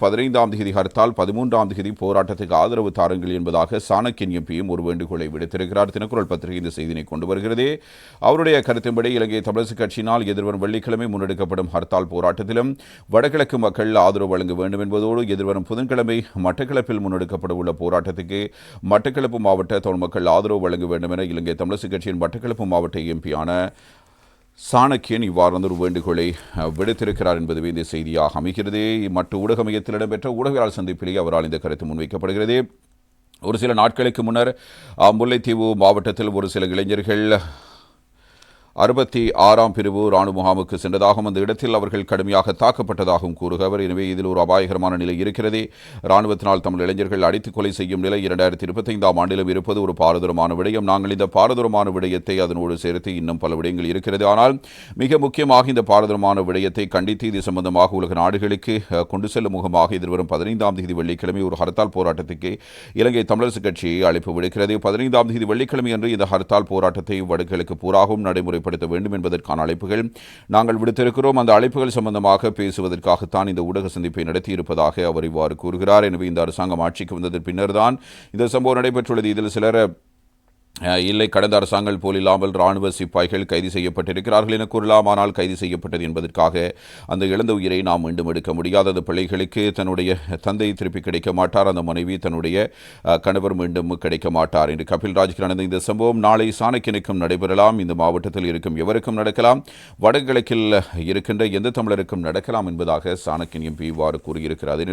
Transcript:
பதினைந்தாம் தேதி ஹர்த்தால் பதிமூன்றாம் தேதி போராட்டத்துக்கு ஆதரவு தாருங்கள் என்பதாக சாணக்கியன் எம்பியும் ஒரு வேண்டுகோளை விடுத்திருக்கிறார். தினக்குரல் பத்திரிகை இந்த செய்தினை கொண்டு வருகிறது. அவருடைய கருத்தின்படி இலங்கை தமிழரசு கட்சியினால் எதிர்வரும் வெள்ளிக்கிழமை முன்னெடுக்கப்படும் ஹர்த்தால் போராட்டத்திலும் வடகிழக்கு மக்கள் ஆதரவு வழங்க வேண்டும் என்பதோடு எதிர்வரும் புதன்கிழமை மட்டக்களப்பில் முன்னெடுக்கப்பட உள்ள போராட்டத்துக்கு மட்டக்களப்பு மாவட்ட தமிழ் மக்கள் ஆதரவு வழங்க வேண்டும் என இலங்கை தமிழரசு கட்சியின் மட்டக்களப்பு மாவட்ட எம்பியான சாணக்கியன் இவ்வாறு ஒரு வேண்டுகோளை விடுத்திருக்கிறார் என்பதுவே இந்த செய்தியாக அமைகிறது. மற்ற ஊடக மையத்தில் இடம்பெற்ற ஊடகவியலாளர் சந்திப்பிலேயே அவரால் இந்த கருத்து முன்வைக்கப்படுகிறது. ஒரு சில நாட்களுக்கு முன்னர் முல்லைத்தீவு மாவட்டத்தில் ஒரு சில இளைஞர்கள் அறுபத்தி ஆறாம் பிரிவு ராணுவ முகாமுக்கு சென்றதாகவும் அந்த இடத்தில் அவர்கள் கடுமையாக தாக்கப்பட்டதாகவும் கூறுகிறவர் எனவே இதில் ஒரு அபாயகரமான நிலை இருக்கிறது. ராணுவத்தினால் தமிழ் இளைஞர்கள் அடித்துக் கொலை செய்யும் நிலை இரண்டாயிரத்தி இருபத்தைந்தாம் ஆண்டிலும் இருப்பது ஒரு பாரதூரமான விடயம். நாங்கள் இந்த பாரதூரமான விடயத்தை அதனோடு சேர்த்து இன்னும் பல விடயங்கள் இருக்கிறது. ஆனால் மிக முக்கியமாக இந்த பாரதூரமான விடயத்தை கண்டித்து இது சம்பந்தமாக உலக நாடுகளுக்கு கொண்டு செல்லும் முகமாக எதிர்வரும் பதினைந்தாம் தேதி வெள்ளிக்கிழமை ஒரு ஹர்த்தால் போராட்டத்துக்கு இலங்கை தமிழரசு கட்சி அழைப்பு விடுக்கிறது. பதினைந்தாம் தேதி வெள்ளிக்கிழமை அன்று இந்த ஹர்த்தால் போராட்டத்தை வடகிழக்கு பூராகவும் நடைமுறைப்படுத்த வேண்டும் என்பதற்கான அழைப்புகள் நாங்கள் விடுத்திருக்கிறோம். அந்த அழைப்புகள் சம்பந்தமாக பேசுவதற்காகத்தான் இந்த ஊடக சந்திப்பை நடத்தியிருப்பதாக அவர் இவ்வாறு கூறுகிறார். எனவே இந்த அரசாங்கம் ஆட்சிக்கு வந்ததன் பின்னர்தான் இந்த சம்பவம் நடைபெற்றுள்ளது. இதில் சிலர் இல்லை கடந்த அரசாங்கங்கள் போல் இல்லாமல் ராணுவ சிப்பாய்கள் கைது செய்யப்பட்டிருக்கிறார்கள் என கூறலாம். ஆனால் கைது செய்யப்பட்டது என்பதற்காக அந்த இழந்த உயிரை நாம் மீண்டும் எடுக்க முடியாதது. பிள்ளைகளுக்கு தன்னுடைய தந்தை திருப்பி கிடைக்க மாட்டார். அந்த மனைவி தன்னுடைய கணவர் மீண்டும் கிடைக்க மாட்டார் என்று கபில் ராஜ் நடந்த இந்த சம்பவம் நாளை சாணக்கியனுக்கும் நடைபெறலாம். இந்த மாவட்டத்தில் இருக்கும் எவருக்கும் நடக்கலாம்? வடகிழக்கில் இருக்கின்ற எந்த தமிழருக்கும் நடக்கலாம் என்பதாக சாணக்கியன் எம்பி இவ்வாறு கூறியிருக்கிறார்.